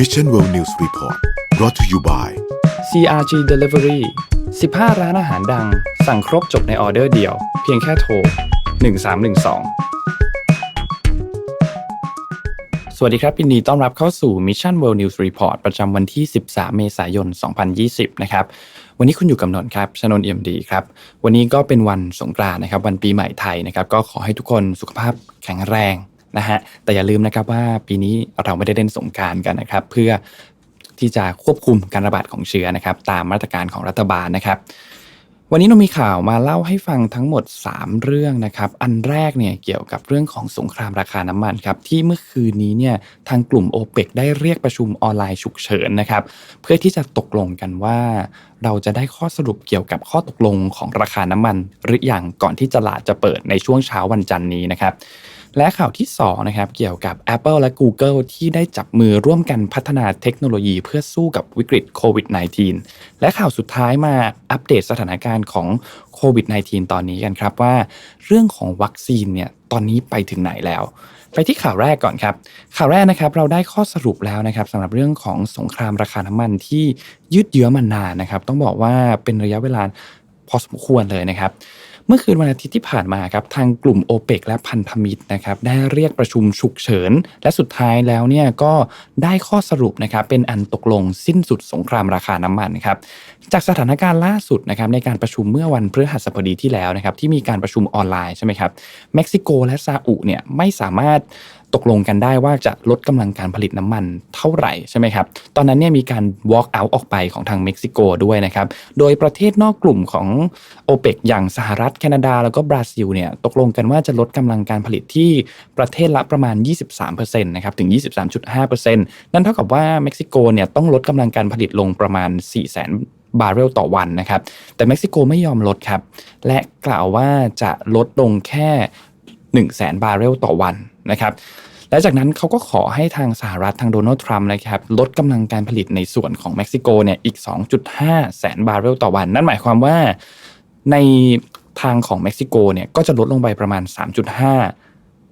Mission World News Report brought to you by CRG Delivery 15 ร้านอาหารดัง สั่งครบจบในออเดอร์เดียว เพียงแค่โทร 1312 สวัสดีครับยินดีต้อนรับเข้าสู่ Mission World News Report ประจำวันที่ 13 เมษายน 2020 นะครับวันนี้คุณอยู่กับนนท์ครับชนนท์เอ็มดีครับ วันนี้ก็เป็นวันสงกรานต์นะครับ วันปีใหม่ไทยนะครับ ก็ขอให้ทุกคนสุขภาพแข็งแรง นะฮะแต่อย่าลืมนะครับว่าปีนี้เราไม่ได้เล่นสงการกันนะครับ เพื่อที่จะควบคุมการระบาดของเชื้อนะครับ ตามมาตรการของรัฐบาลนะครับ วันนี้เรามีข่าวมาเล่าให้ฟังทั้งหมด 3 เรื่องนะครับ อันแรกเนี่ยเกี่ยวกับเรื่องของสงครามราคาน้ำมันครับที่เมื่อคืนนี้เนี่ยทางกลุ่ม o p e ปได้เรียกประชุมออนไลน์ฉุกเฉินนะครับ เพื่อที่จะตกลงกันว่า เราจะได้ข้อสรุปเกี่ยวกับข้อตกลงของราคาน้ำมัน หรืออย่างก่อนที่ตลาดจะเปิดในช่วงเช้าวันจันทร์นี้นะครับ และข่าวที่2นะครับเกี่ยวกับ Apple และ Google ที่ได้จับมือร่วมกันพัฒนาเทคโนโลยีเพื่อสู้กับวิกฤตโควิด -19 และข่าวสุดท้ายมาอัปเดตสถานการณ์ของโควิด -19 ตอนนี้กันครับว่า เรื่องของวัคซีนเนี่ยตอนนี้ไปถึงไหนแล้ว ไปที่ข่าวแรกก่อนครับ ข่าวแรกนะครับเราได้ข้อสรุปแล้วนะครับสำหรับเรื่องของสงครามราคาน้ำมันที่ยืดเยื้อมานานนะครับ ต้องบอกว่าเป็นระยะเวลาพอสมควรเลยนะครับ เมื่อคืนวันอาทิตย์ที่ผ่านมาครับทางกลุ่ม o อเปกและพันธมิตรนะครับได้เรียกประชุมฉุกเฉิน และสุดท้ายแล้วเนี่ยก็ได้ข้อสรุปนะครับเป็นอันตกลงสิ้นสุดสงครามราคาน้ำมันครับจากสถานการณ์ล่าสุดนะครับในการประชุมเมื่อวันพฤหัสบดีที่แล้วนะครับที่มีการประชุมออนไลน์ใช่ไหมครับเม็กซิโกและซาอุเนี่ยไม่สามารถ ตกลงกันได้ว่าจะลดกำลังการผลิตน้ำมันเท่าไหร่ใช่ไหมครับตอนนั้นเนี่ยมีการ walk out ออกไปของทางเม็กซิโกด้วยนะครับโดยประเทศนอกกลุ่มของโอเปกอย่างสหรัฐแคนาดา แล้วก็บราซิลเนี่ยตกลงกันว่าจะลดกำลังการผลิตที่ประเทศละประมาณ 23%นะครับถึง 23.5%นั่นเท่ากับว่าเม็กซิโกเนี่ยต้องลดกำลังการผลิตลงประมาณ 400,000บาร์เรลต่อวันนะครับ แต่เม็กซิโกไม่ยอมลดครับ และกล่าวว่าจะลดลงแค่ 100,000 บาร์เรลต่อวันนะครับ และจากนั้นเขาก็ขอให้ทางสหรัฐทางโดนัลด์ทรัมป์นะครับลดกำลังการผลิตในส่วนของเม็กซิโกเนี่ยอีก 2.5 แสนบาร์เรลต่อวัน นั่นหมายความว่าในทางของเม็กซิโกเนี่ยก็จะลดลงไปประมาณ 3.5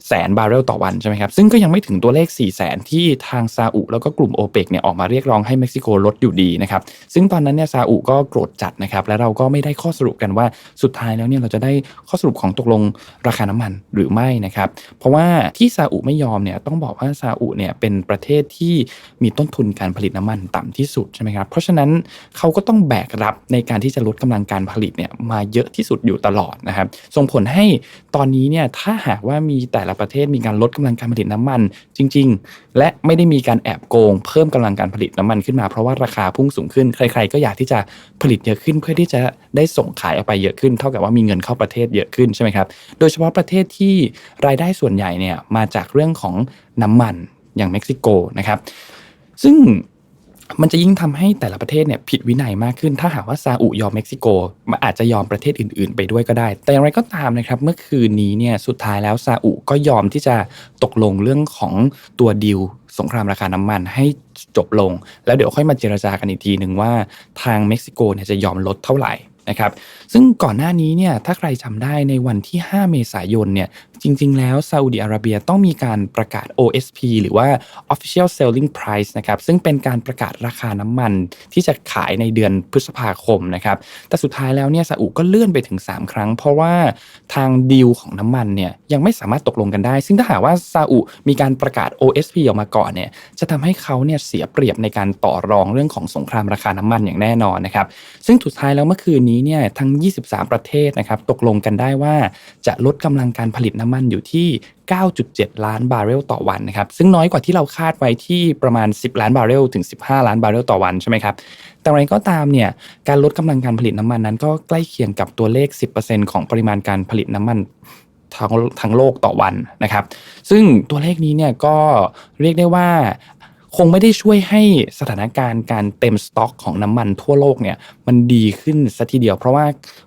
แสนบาร์เรลต่อวันใช่ไหมครับ ซึ่งก็ยังไม่ถึงตัวเลข4แสนที่ทางซาอุแล้วก็กลุ่มโอเปกเนี่ยออกมาเรียกร้องให้เม็กซิโกลดอยู่ดีนะครับ ซึ่งตอนนั้นเนี่ยซาอุก็โกรธจัดนะครับ และเราก็ไม่ได้ข้อสรุปกันว่าสุดท้ายแล้วเนี่ยเราจะได้ข้อสรุปของตกลงราคาน้ำมันหรือไม่นะครับ เพราะว่าที่ซาอุไม่ยอมเนี่ยต้องบอกว่าซาอุเนี่ยเป็นประเทศที่มีต้นทุนการผลิตน้ำมันต่ำที่สุดใช่ไหมครับ เพราะฉะนั้นเขาก็ต้องแบกรับในการที่จะลดกำลังการผลิตเนี่ยมาเยอะที่สุดอยู่ตลอดนะครับ ส่งผลให้ตอนนี้เนี่ยถ้าหากว่ามีแต่ละประเทศมีการลดกำลังการผลิตน้ำมันจริง ๆ และไม่ได้มีการแอบโกง เพิ่มกำลังการผลิตน้ำมันขึ้นมาเพราะว่าราคาพุ่งสูงขึ้น ใคร ๆ ก็อยากที่จะผลิตเยอะขึ้น เพื่อที่จะได้ส่งขายออกไปเยอะขึ้น เท่ากับว่ามีเงินเข้าประเทศเยอะขึ้นใช่ไหมครับ โดยเฉพาะประเทศที่รายได้ส่วนใหญ่เนี่ยมาจากเรื่องของน้ำมันอย่างเม็กซิโกนะครับ ซึ่ง มันจะยิ่งทำให้แต่ละประเทศเนี่ยผิดวินัยมากขึ้น ถ้าหากว่าซาอุยอมเม็กซิโกมันอาจจะยอมประเทศอื่น ๆ ไปด้วยก็ได้ แต่อย่างไรก็ตามนะครับ เมื่อคืนนี้เนี่ยสุดท้ายแล้วซาอุก็ยอมที่จะตกลงเรื่องของตัวดีลสงครามราคาน้ำมันให้จบลง แล้วเดี๋ยวค่อยมาเจรจากันอีกทีหนึ่งว่าทางเม็กซิโกเนี่ยจะยอมลดเท่าไหร่นะครับซึ่งก่อนหน้านี้เนี่ยถ้าใครจำได้ในวันที่ 5 เมษายนเนี่ย จริง ๆ แล้วซาอุดิอาระเบียต้องมีการประกาศ OSP หรือว่า Official Selling Price นะครับซึ่งเป็นการประกาศราคาน้ำมันที่จะขายในเดือนพฤษภาคมนะครับแต่สุดท้ายแล้วเนี่ยซาอุก็เลื่อนไปถึง 3 ครั้ง เพราะว่าทางดีลของน้ำมันเนี่ยยังไม่สามารถตกลงกันได้ ซึ่งถ้าหากว่าซาอุมีการประกาศ OSP ออกมาก่อนเนี่ยจะทำให้เขาเนี่ยเสียเปรียบในการต่อรองเรื่องของสงครามราคาน้ำมันอย่างแน่นอนนะครับซึ่งสุดท้ายแล้วเมื่อคืนนี้เนี่ยทั้ง 23 ประเทศนะครับตกลงกันได้ว่าจะลดกำลังการผลิตน้ำมันอยู่ที่ 9.7 ล้านบาร์เรลต่อวันนะครับ ซึ่งน้อยกว่าที่เราคาดไว้ที่ประมาณ 10 ล้านบาร์เรลถึง 15 ล้านบาร์เรลต่อวันใช่ไหมครับ แต่อะไรก็ตามเนี่ย การลดกำลังการผลิตน้ำมันนั้นก็ใกล้เคียงกับตัวเลข 10%ของปริมาณการผลิตน้ำมันทั้งทั้งโลกต่อวันนะครับ ซึ่งตัวเลขนี้เนี่ยก็เรียกได้ว่า คงไม่ได้ช่วยให้สถานการณ์การเต็มสต็อกของน้ำมันทั่วโลกเนี่ยมันดีขึ้นสัทีเดียว เพราะว่า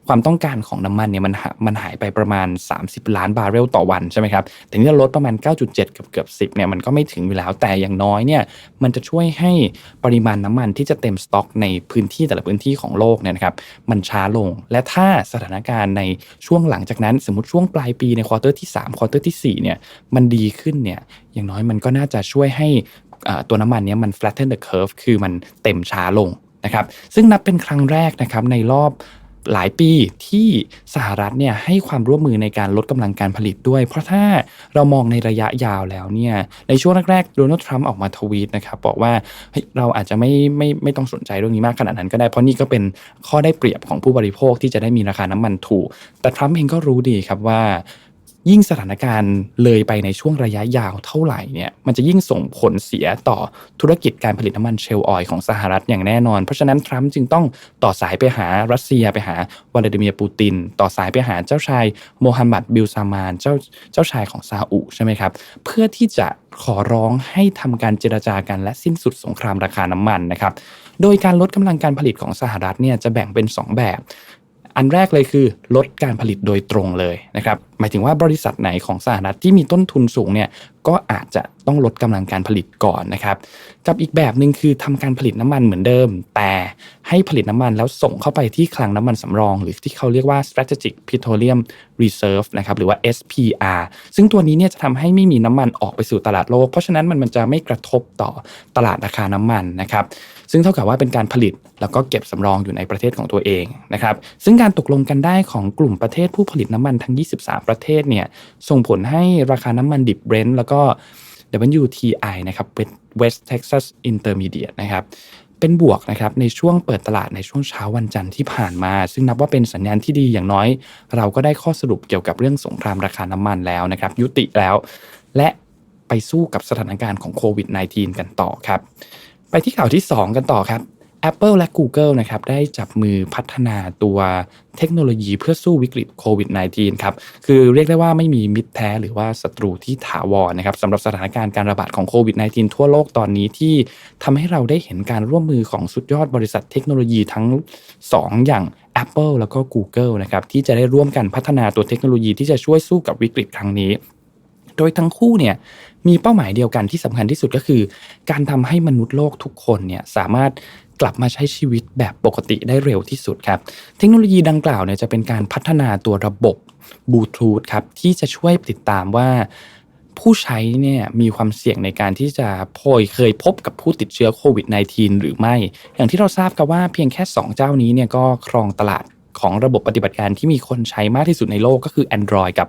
ความต้องการของน้ำมันเนี่ยมันหามันหายไปประมาณ 30 ล้านบาร์เรลต่อวันใช่ไหมครับแต่นี่ลดประมาณ 9.7 เกือบเกือบ10เนี่ยมันก็ไม่ถึงอยู่แล้วแต่อย่างน้อยเนี่ยมันจะช่วยให้ปริมาณน้ำมันที่จะเต็มสต็อก ในพื้นที่แต่ละพื้นที่ของโลกเนี่ยนะครับมันช้าลง และถ้าสถานการณ์ในช่วงหลังจากนั้น สมมติช่วงปลายปีในควอเตอร์ที่3ควอเตอร์ที่4เนี่ยมันดีขึ้นเนี่ยอย่างน้อยมันก็น่าจะช่วยให้ ตัวน้ำมันนี้มัน flatten the curve คือมันเต็มช้าลงนะครับซึ่งนับเป็นครั้งแรกนะครับในรอบหลายปีที่สหรัฐเนี่ยให้ความร่วมมือในการลดกำลังการผลิตด้วย เพราะถ้าเรามองในระยะยาวแล้วเนี่ยในช่วงแรกๆโดนัลด์ทรัมป์ออกมาทวีตนะครับบอกว่าเราอาจจะไม่ไม่ไม่ต้องสนใจเรื่องนี้มากขนาดนั้นก็ได้ เพราะนี่ก็เป็นข้อได้เปรียบของผู้บริโภคที่จะได้มีราคาน้ำมันถูก แต่ทรัมป์เองก็รู้ดีครับว่า ยิ่งสถานการณ์เลยไปในช่วงระยะยาวเท่าไหร่เนี่ยมันจะยิ่งส่งผลเสียต่อธุรกิจการผลิตน้ำมันเชลล์ออยล์ของสหรัฐอย่างแน่นอน เพราะฉะนั้นทรัมป์จึงต้องต่อสายไปหารัสเซียไปหาวลาดิเมียร์ปูติน ต่อสายไปหาเจ้าชายโมฮัมหมัดบิลซามานเจ้าเจ้าชายของซาอุใช่ไหมครับเพื่อที่จะขอร้องให้ทำการเจรจากันและสิ้นสุดสงครามราคาน้ำมันนะครับโดยการลดกำลังการผลิตของสหรัฐเนี่ยจะแบ่งเป็น 2 แบบอันแรกเลยคือลดการผลิตโดยตรงเลยนะครับหมายถึงว่าบริษัทไหนของสหรัฐที่มีต้นทุนสูงเนี่ยก็อาจจะต้องลดกำลังการผลิตก่อนนะครับกับอีกแบบหนึ่งคือทำการผลิตน้ำมันเหมือนเดิม แต่ให้ผลิตน้ำมันแล้วส่งเข้าไปที่คลังน้ำมันสำรอง หรือที่เขาเรียกว่า strategic petroleum reserve นะครับหรือว่า SPR ซึ่งตัวนี้เนี่ยจะทำให้ไม่มีน้ำมันออกไปสู่ตลาดโลก เพราะฉะนั้นมันมันจะไม่กระทบต่อตลาดราคาน้ำมันนะครับซึ่งเท่ากับว่าเป็นการผลิตแล้วก็เก็บสำรองอยู่ในประเทศของตัวเองนะครับซึ่งการตกลงกันได้ของกลุ่มประเทศผู้ผลิตน้ำมันทั้ง 23ประเทศเนี่ยส่งผลให้ราคาน้ำมันดิบเบรนท์แล้วก็ WTI นะครับ West Texas Intermediate นะครับเป็นบวกนะครับในช่วงเปิดตลาดในช่วงเช้าวันจันทร์ที่ผ่านมา ซึ่งนับว่าเป็นสัญญาณที่ดีอย่างน้อย เราก็ได้ข้อสรุปเกี่ยวกับเรื่องสงครามราคาน้ำมันแล้วนะครับ ยุติแล้ว และไปสู้กับสถานการณ์ของโควิด -19 กันต่อครับ ไปที่ข่าวที่ 2 กันต่อครับ Apple และ Google นะครับได้จับมือพัฒนาตัวเทคโนโลยีเพื่อสู้วิกฤตโควิด -19 ครับ คือเรียกได้ว่าไม่มีมิตรแท้หรือว่าศัตรูที่ถาวรนะครับสำหรับสถานการณ์การระบาดของโควิด -19 ทั่วโลกตอนนี้ที่ทำให้เราได้เห็นการร่วมมือของสุดยอดบริษัทเทคโนโลยีทั้ง 2 อย่าง Apple แล้วก็ Google นะครับที่จะได้ร่วมกันพัฒนาตัวเทคโนโลยีที่จะช่วยสู้กับวิกฤตครั้งนี้ โดยทั้งคู่เนี่ยมีเป้าหมายเดียวกันที่สำคัญที่สุดก็คือ การทำให้มนุษย์โลกทุกคนเนี่ยสามารถ กลับมาใช้ชีวิตแบบปกติได้เร็วที่สุดครับ เทคโนโลยีดังกล่าวเนี่ยจะเป็นการพัฒนาตัวระบบบลูทูธครับที่จะช่วยติดตามว่าผู้ใช้เนี่ยมีความเสี่ยงในการที่จะพยเคยพบกับผู้ติดเชื้อโควิด -19 หรือไม่ อย่างที่เราทราบกันว่าเพียงแค่ 2 เจ้านี้เนี่ยก็ครองตลาดของระบบปฏิบัติการที่มีคนใช้มากที่สุดในโลกก็คือ Android กับ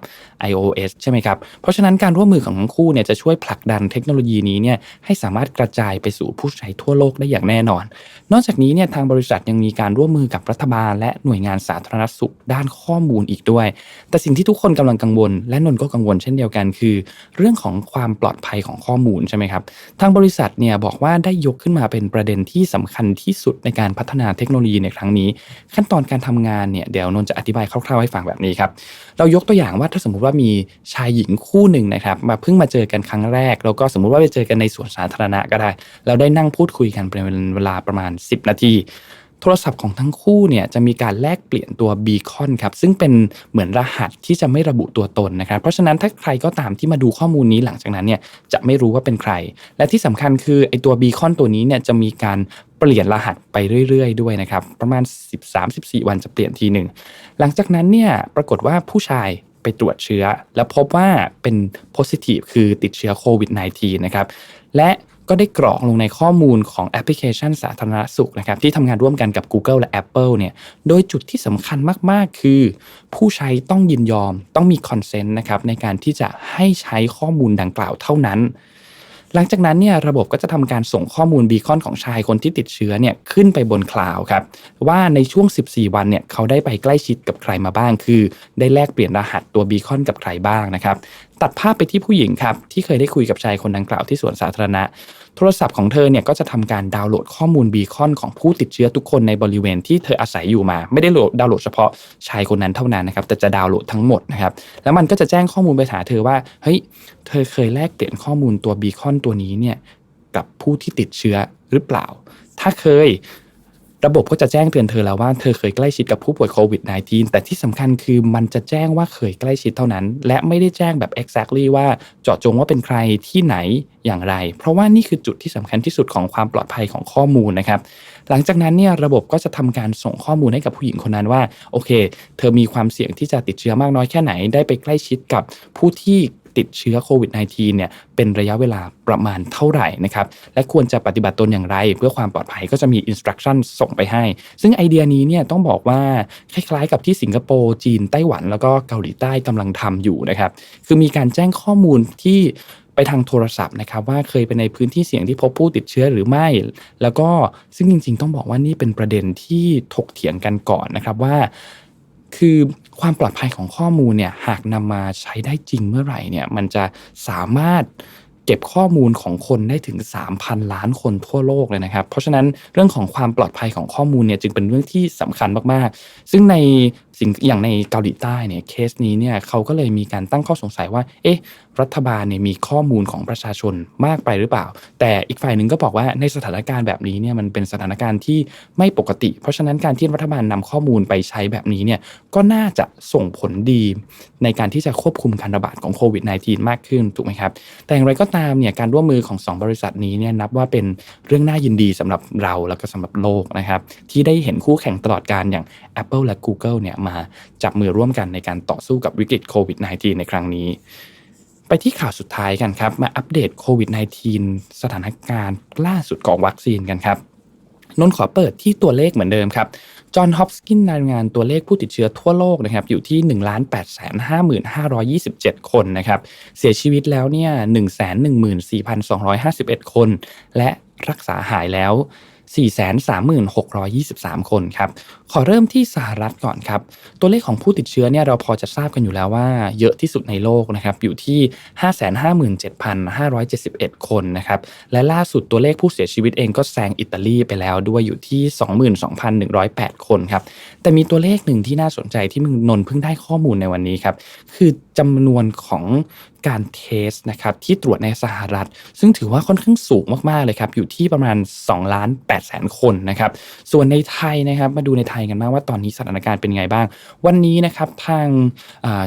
iOS ใช่ไหมครับ เพราะฉะนั้นการร่วมมือของทั้งคู่เนี่ยจะช่วยผลักดันเทคโนโลยีนี้เนี่ยให้สามารถกระจายไปสู่ผู้ใช้ทั่วโลกได้อย่างแน่นอน นอกจากนี้เนี่ยทางบริษัทยังมีการร่วมมือกับรัฐบาล และหน่วยงานสาธารณสุขด้านข้อมูลอีกด้วย แต่สิ่งที่ทุกคนกำลังกังวล และนน์ก็กังวลเช่นเดียวกันคือ เรื่องของความปลอดภัยของข้อมูลใช่ไหมครับ ทางบริษัทเนี่ยบอกว่าได้ยกขึ้นมาเป็นประเด็นที่สำคัญที่สุดในการพัฒนาเทคโนโลยีในครั้งนี้ ขั้นตอนการทำงานเนี่ยเดี๋ยวนน์จะอธิบายคร่าวๆให้ฟังแบบนี้ครับเรายกตัวอย่างว่าถ้าสมมติว่ามีชายหญิงคู่หนึ่งนะครับมาเพิ่งมาเจอกันครั้งแรก แล้วก็สมมุติว่าไปเจอกันในสวนสาธารณะก็ได้ แล้วได้นั่งพูดคุยกันเป็นเวลาประมาณ 10 นาทีโทรศัพท์ของทั้งคู่เนี่ยจะมีการแลกเปลี่ยนตัวบีคอนครับซึ่งเป็นเหมือนรหัสที่จะไม่ระบุตัวตนนะครับ เพราะฉะนั้นถ้าใครก็ตามที่มาดูข้อมูลนี้หลังจากนั้นเนี่ยจะไม่รู้ว่าเป็นใคร และที่สำคัญคือไอตัวบีคอนตัวนี้เนี่ยจะมีการเปลี่ยนรหัสไปเรื่อยๆ ด้วยนะครับ ประมาณ 13-14 วันจะเปลี่ยนทีหนึ่งหลังจากนั้นเนี่ยปรากฏว่าผู้ชาย ไปตรวจเชื้อ แล้วพบว่าเป็น positive คือติดเชื้อโควิด -19 นะครับและก็ได้กรอกลงในข้อมูลของแอปพลิเคชันสาธารณสุขนะครับที่ทำงานร่วมกันกับ Google และ Apple เนี่ยโดยจุดที่สำคัญมาก ๆ คือ ผู้ใช้ต้องยินยอมต้องมีคอนเซนต์นะครับในการที่จะให้ใช้ข้อมูลดังกล่าวเท่านั้น หลังจากนั้นเนี่ยระบบก็จะทำการส่งข้อมูลบีคอนของชายคนที่ติดเชื้อเนี่ยขึ้นไปบนคลาวครับว่าในช่วง 14 วันเนี่ยเขาได้ไปใกล้ชิดกับใครมาบ้าง คือ ได้แลกเปลี่ยนรหัสตัวบีคอนกับใครบ้างนะครับตัดภาพไปที่ผู้หญิงครับที่เคยได้คุยกับชายคนดังกล่าวที่สวนสาธารณะ โทรศัพท์ของเธอเนี่ยก็จะทำการดาวน์โหลดข้อมูลบีคอนของผู้ติดเชื้อทุกคนในบริเวณที่เธออาศัยอยู่มา ไม่ได้โหลดดาวน์โหลดเฉพาะชายคนนั้นเท่านั้นนะครับแต่จะดาวน์โหลดทั้งหมดนะครับแล้วมันก็จะแจ้งข้อมูลไปหาเธอว่าเฮ้ยเธอเคยแลกเปลี่ยนข้อมูลตัวบีคอนตัวนี้เนี่ยกับผู้ที่ติดเชื้อหรือเปล่า ถ้าเคย ระบบก็จะแจ้งเตือนเธอแล้วว่าเธอเคยใกล้ชิดกับผู้ป่วยโควิด -19 แต่ที่สำคัญคือมันจะแจ้งว่าเคยใกล้ชิดเท่านั้น และไม่ได้แจ้งแบบ exactly ว่าเจาะจงว่าเป็นใครที่ไหนอย่างไร เพราะว่านี่คือจุดที่สำคัญที่สุดของความปลอดภัยของข้อมูลนะครับ หลังจากนั้นเนี่ยระบบก็จะทำการส่งข้อมูลให้กับผู้หญิงคนนั้นว่าโอเค เธอมีความเสี่ยงที่จะติดเชื้อมากน้อยแค่ไหนได้ไปใกล้ชิดกับผู้ที่ ติดเชื้อโควิด -19 เนี่ยเป็นระยะเวลาประมาณเท่าไหร่นะครับและควรจะปฏิบัติตนอย่างไร เพื่อความปลอดภัยก็จะมีอินสตรั c ชั่นส่งไปให้ ซึ่งไอเดียนี้เนี่ยต้องบอกว่าคล้ายๆ กับที่สิงคโปร์จีนไต้หวัน แล้วก็เกาหลีใต้กำลังทำอยู่นะครับคือมีการแจ้งข้อมูลที่ไปทางโทรศัพท์นะครับว่าเคยไปในพื้นที่เสี่ยงที่พบผู้ติดเชื้อหรือไม่ แล้วก็ซึ่งจริง ๆ ต้องบอกว่านี่เป็นประเด็นที่ถกเถียงกันก่อนนะครับว่า คือ ความปลอดภัยของข้อมูลเนี่ยหากนำมาใช้ได้จริงเมื่อไหร่เนี่ยมันจะสามารถเก็บข้อมูลของคนได้ถึง 3,000 ล้านคนทั่วโลกเลยนะครับ เพราะฉะนั้นเรื่องของความปลอดภัยของข้อมูลเนี่ยจึงเป็นเรื่องที่สำคัญมากๆ ซึ่งใน สิ่งอย่างในเกาหลีใต้เนี่ยเคสนี้เนี่ยเขาก็เลยมีการตั้งข้อสงสัยว่า เอ๊ะ รัฐบาลเนี่ยมีข้อมูลของประชาชนมากไปหรือเปล่า แต่อีกฝ่ายหนึ่งก็บอกว่าในสถานการณ์แบบนี้เนี่ยมันเป็นสถานการณ์ที่ไม่ปกติ เพราะฉะนั้นการที่รัฐบาลนำข้อมูลไปใช้แบบนี้เนี่ยก็น่าจะส่งผลดี ในการที่จะควบคุมการระบาดของโควิด -19 มากขึ้นถูกไหมครับ แต่อย่างไรก็ตามเนี่ยการร่วมมือของ 2 บริษัทนี้เนี่ยนับว่าเป็นเรื่องน่ายินดีสำหรับเราแล้วก็สำหรับโลกนะครับที่ได้เห็นคู่แข่งตลอดการอย่าง Apple และ Google เนี่ยมาจับมือร่วมกันในการต่อสู้กับวิกฤตโควิด -19 ในครั้งนี้ ไปที่ข่าวสุดท้ายกันครับ มาอัปเดตโควิด -19 สถานการณ์ล่าสุดของวัคซีนกันครับนนขอเปิดที่ตัวเลขเหมือนเดิมครับจอห์นฮอปกินรายงานตัวเลขผู้ติดเชื้อทั่วโลกนะครับอยู่ที่ 1 8 5 5 27 คนนะครับเสียชีวิตแล้วเนี่ย114,251 คน และรักษาหายแล้ว 436,23 คนครับ ขอเริ่มที่สหรัฐก่อนครับ ตัวเลขของผู้ติดเชื้อเนี่ยเราพอจะทราบกันอยู่แล้วว่า เยอะที่สุดในโลกนะครับอยู่ที่ 557,571 คนนะครับ และล่าสุดตัวเลขผู้เสียชีวิตเองก็แซงอิตาลีไปแล้วด้วยอยู่ที่ 22,108 คนครับ แต่มีตัวเลขหนึ่งที่น่าสนใจที่มึงนนเพิ่งได้ข้อมูลในวันนี้ครับ คือ จำนวนของการเทสนะครับที่ตรวจในสหรัฐ ซึ่งถือว่าค่อนข้างสูงมากๆเลยครับอยู่ที่ประมาณ2ล้าน8แสนคนนะครับส่วนในไทยนะครับมาดูในไทยกันบ้างว่าตอนนี้สถานการณ์เป็นไงบ้าง วันนี้นะครับทาง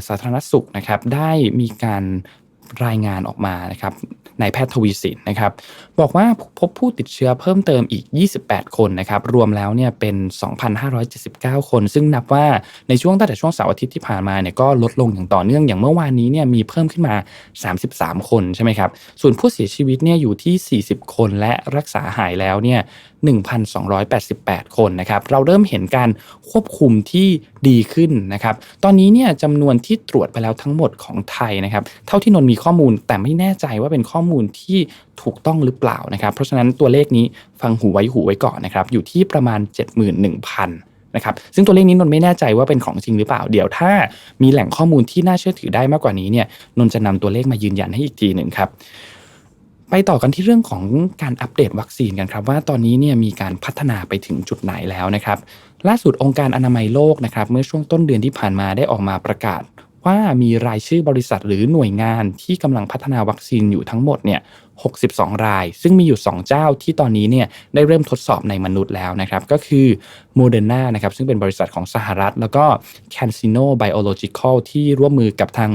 สาธารณสุขนะครับได้มีการ รายงานออกมานะครับนายแพทย์ทวีสินนะครับ บอกว่าพบผู้ติดเชื้อเพิ่มเติมอีก 28 คนนะครับ รวมแล้วเนี่ยเป็น 2,579 คน ซึ่งนับว่าในช่วงตั้งแต่ช่วงเสาร์อาทิตย์ที่ผ่านมาเนี่ยก็ลดลงอย่างต่อเนื่องอย่างเมื่อวานนี้เนี่ยมีเพิ่มขึ้นมา 33 คนใช่ไหมครับ ส่วนผู้เสียชีวิตเนี่ยอยู่ที่ 40 คนและรักษาหายแล้วเนี่ย 1,288 คนนะครับเราเริ่มเห็นการควบคุมที่ดีขึ้นนะครับตอนนี้เนี่ยจำนวนที่ตรวจไปแล้วทั้งหมดของไทยนะครับเท่าที่นนมีข้อมูลแต่ไม่แน่ใจว่าเป็นข้อมูลที่ถูกต้องหรือเปล่านะครับ เพราะฉะนั้นตัวเลขนี้ฟังหูไว้หูไว้ก่อนนะครับอยู่ที่ประมาณ 71,000นะครับซึ่งตัวเลขนี้นนไม่แน่ใจว่าเป็นของจริงหรือเปล่า เดี๋ยวถ้ามีแหล่งข้อมูลที่น่าเชื่อถือได้มากกว่านี้เนี่ยนนจะนำตัวเลขมายืนยันให้อีกทีหนึ่งครับ ไปต่อกันที่เรื่องของการอัปเดตวัคซีนกันครับว่าตอนนี้เนี่ยมีการพัฒนาไปถึงจุดไหนแล้วนะครับ ล่าสุดองค์การอนามัยโลกนะครับเมื่อช่วงต้นเดือนที่ผ่านมาได้ออกมาประกาศ ว่ามีรายชื่อบริษัทหรือหน่วยงานที่กำลังพัฒนาวัคซีนอยู่ทั้งหมดเนี่ย62 ราย ซึ่งมีอยู่ 2 เจ้าที่ตอนนี้เนี่ยได้เริ่มทดสอบในมนุษย์แล้วนะครับ ก็คือ Moderna นะครับซึ่งเป็นบริษัทของสหรัฐ แล้วก็ CanSino Biological ที่ร่วมมือกับทาง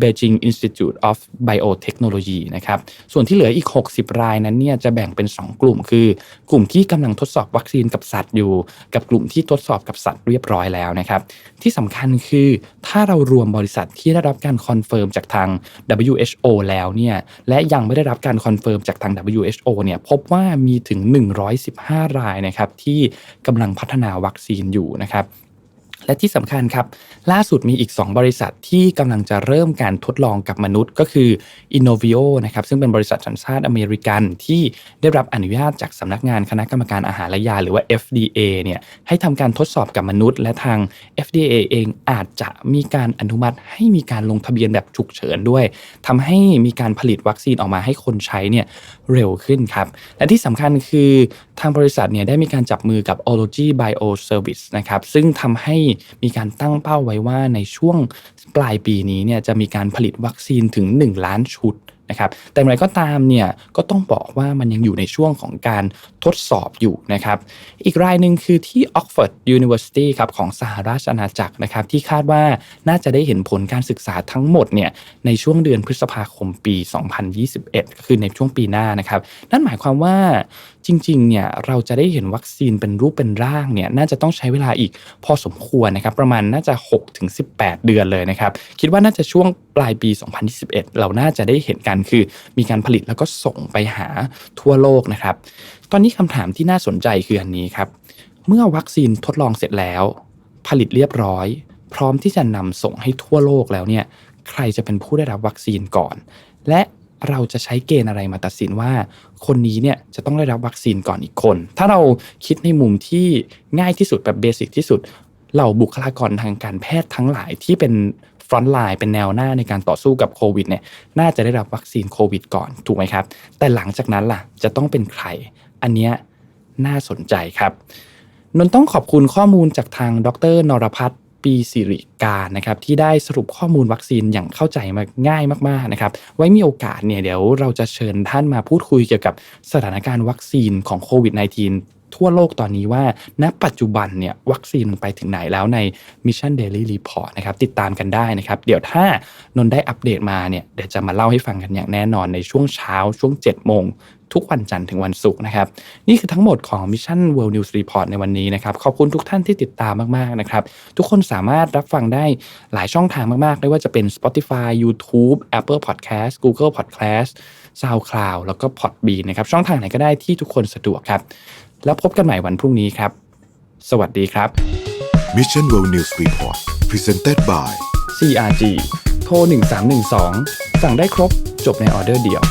Beijing Institute of Biotechnology นะครับส่วนที่เหลืออีก 60 รายนั้นเนี่ยจะแบ่งเป็น 2 กลุ่ม คือกลุ่มที่กำลังทดสอบวัคซีนกับสัตว์อยู่ กับกลุ่มที่ทดสอบกับสัตว์เรียบร้อยแล้วนะครับที่สำคัญคือถ้าเรารวมบริษัทที่ได้รับการคอนเฟิร์มจากทาง WHO แล้วเนี่ยและยังไม่ได้รับการคอนเฟิร์มจากทาง WHO เนี่ยพบว่ามีถึง 115 รายนะครับที่กำลังพัฒนาวัคซีนอยู่นะครับ และที่สำคัญครับ ล่าสุดมีอีก 2 บริษัทที่กำลังจะเริ่มการทดลองกับมนุษย์ก็คือ Innovio นะครับซึ่งเป็นบริษัทสัญชาติอเมริกันที่ได้รับอนุญาตจากสำนักงานคณะกรรมการอาหารและยา หรือว่า FDA เนี่ยให้ทำการทดสอบกับมนุษย์ และทาง FDA เองอาจจะมีการอนุมัติให้มีการลงทะเบียนแบบฉุกเฉินด้วยทำให้มีการผลิตวัคซีนออกมาให้คนใช้เนี่ยเร็วขึ้นครับและที่สำคัญคือทางบริษัทเนี่ยได้มีการจับมือกับ Ology Bio Service นะครับซึ่งทำให้มีการตั้งเป้าไว้ว่าในช่วง ปลายปีนี้เนี่ยจะมีการผลิตวัคซีนถึง 1 ล้านชุดนะครับแต่อย่างไรก็ตามเนี่ยก็ต้องบอกว่ามันยังอยู่ในช่วงของการทดสอบอยู่นะครับอีกรายหนึ่งคือที่ Oxford University ครับของสหราชอาณาจักรนะครับที่คาดว่าน่าจะได้เห็นผลการศึกษาทั้งหมดเนี่ยในช่วงเดือนพฤษภาคมปี 2021 ก็คือในช่วงปีหน้านะครับนั่นหมายความว่าจริงๆเนี่ยเราจะได้เห็นวัคซีนเป็นรูปเป็นร่างเนี่ยน่าจะต้องใช้เวลาอีกพอสมควรนะครับประมาณน่าจะ 6-18 เดือนเลยนะครับคิดว่าน่าจะช่วงปปลายปี 2021 เราน่าจะได้เห็นกันคือ มีการผลิตแล้วก็ส่งไปหาทั่วโลกนะครับ ตอนนี้คำถามที่น่าสนใจคืออันนี้ครับเมื่อวัคซีนทดลองเสร็จแล้ว ผลิตเรียบร้อย พร้อมที่จะนำส่งให้ทั่วโลกแล้วเนี่ยใครจะเป็นผู้ได้รับวัคซีนก่อน และเราจะใช้เกณฑ์อะไรมาตัดสินว่า คนนี้เนี่ยจะต้องได้รับวัคซีนก่อนอีกคน ถ้าเราคิดในมุมที่ง่ายที่สุดแบบเบสิกที่สุด เหล่าบุคลากรทางการแพทย์ทั้งหลายที่เป็นฟรอนต์ไลน์เป็นแนวหน้าในการต่อสู้กับโควิดเนี่ยน่าจะได้รับวัคซีนโควิดก่อนถูกไหมครับ แต่หลังจากนั้นล่ะจะต้องเป็นใคร อันเนี้ยน่าสนใจครับนนท์ต้องขอบคุณข้อมูลจากทางดรนรพัฒน์ปีสิริกานะครับที่ได้สรุปข้อมูลวัคซีนอย่างเข้าใจมาง่ายมากๆนะครับ ไว้มีโอกาสเนี่ยเดี๋ยวเราจะเชิญท่านมาพูดคุยเกี่ยวกับสถานการณ์วัคซีนของโควิด -19 ทั่วโลกตอนนี้ว่า ณ ปัจจุบันเนี่ยวัคซีนไปถึงไหนแล้วใน Mission Daily Report นะครับติดตามกันได้นะครับ เดี๋ยวถ้านนท์ได้อัปเดตมาเนี่ยเดี๋ยวจะมาเล่าให้ฟังกันอย่างแน่นอนในช่วงเช้าช่วง 7 โมง ทุกวันจันทร์ถึงวันศุกร์นะครับ นี่คือทั้งหมดของ Mission World News Report ในวันนี้นะครับ ขอบคุณทุกท่านที่ติดตามมากๆนะครับ ทุกคนสามารถรับฟังได้หลายช่องทางมากๆไม่ว่าจะเป็น Spotify YouTube Apple Podcast Google Podcast SoundCloud แล้วก็ Podbean นะครับช่องทางไหนก็ได้ที่ทุกคนสะดวกครับ แล้วพบกันใหม่วันพรุ่งนี้ครับ สวัสดีครับ Mission World News Report Presented by CRG โทร1312 สั่งได้ครบจบในออเดอร์เดียว